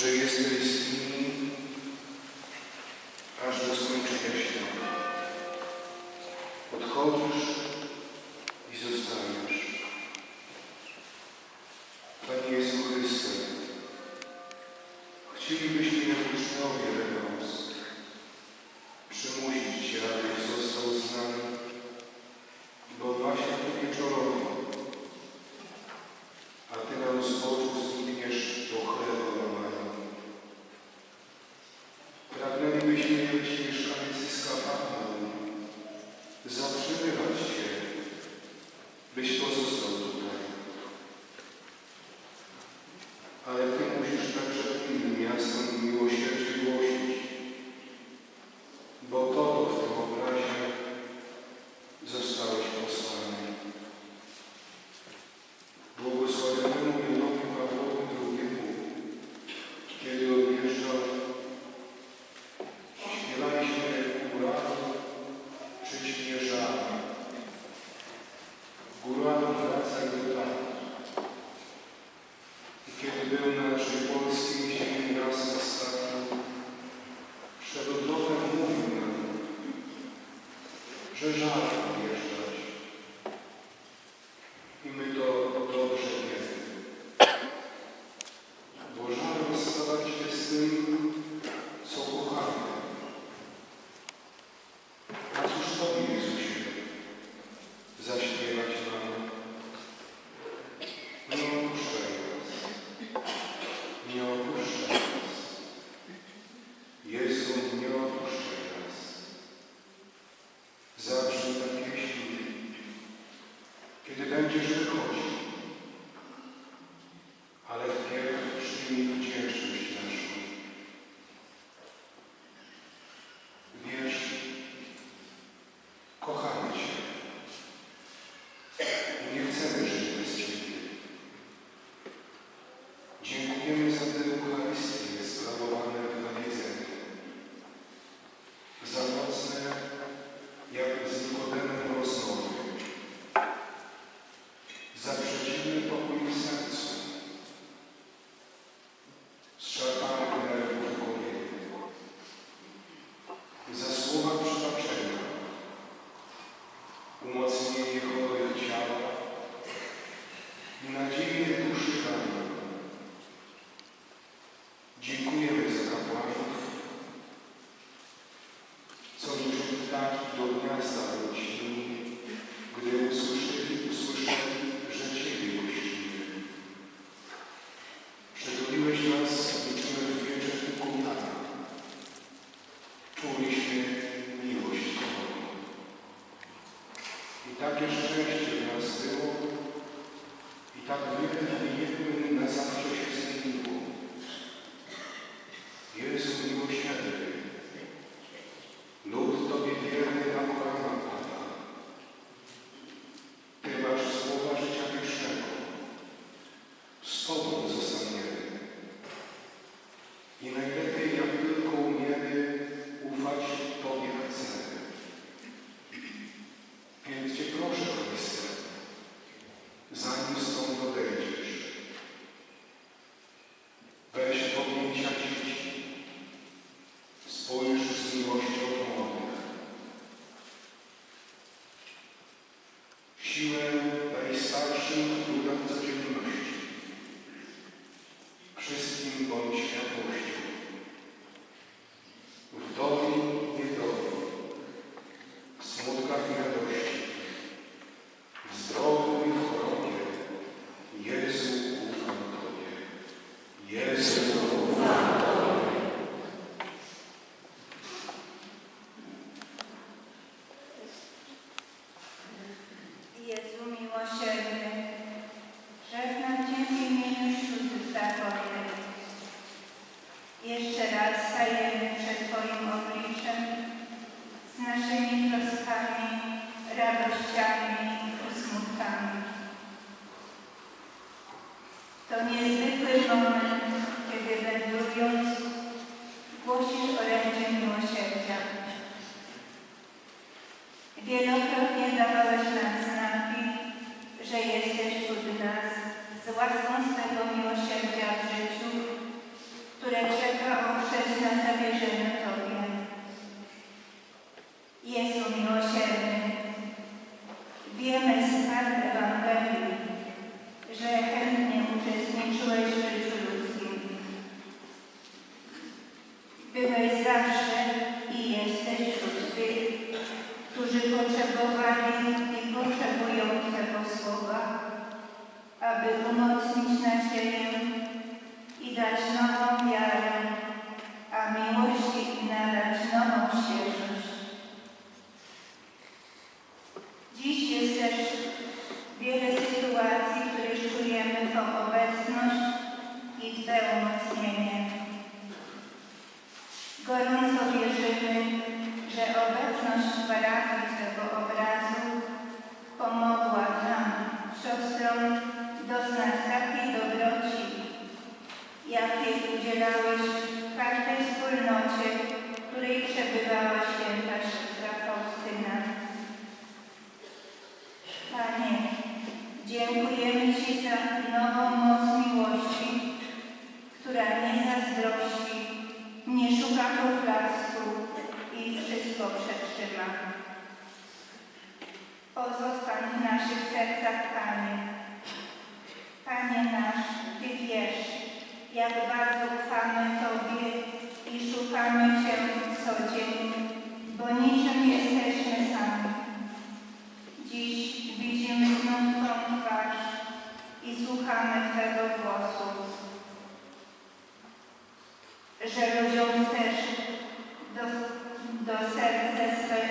że jesteś z nimi aż do skończenia świata. Odchodzisz i zostajesz. Panie Jezu Chryste, chcielibyśmy jak uczniowie Renos przymusić Cię, A ver, był naszej polskiej ziemi raz ostatni, przed odlotem mówił nam, że żal Hallelujah. Nadzieję duszy Pana. siłę najstarszym radościami i smutkami. To niezwykły moment, kiedy wędrując głosisz orędzie miłosierdzia. Wielokrotnie dawałeś nam znaki, że jesteś wśród nas z łaską swego miłosierdzia w życiu, które czeka oprzeć na zawierzeniu potrzebowali i potrzebują Twego słowa, aby umocnić nadzieję i dać nową wiarę, a miłości nadać nową świeżość. Dziś jest też wiele sytuacji, w których czujemy Twą obecność i Twe umocnienie. Gorąco wierzymy, że obecność w parafii Twego obrazu pomogła oczyma. Pozostań w naszych sercach, Panie. Panie nasz, Ty wiesz, jak bardzo ufamy Tobie i szukamy Cię co dzień, bo niczym jesteśmy sami. Dziś widzimy znów Twą twarz i słuchamy Twego głosu. Że ludziom też do, do serca swego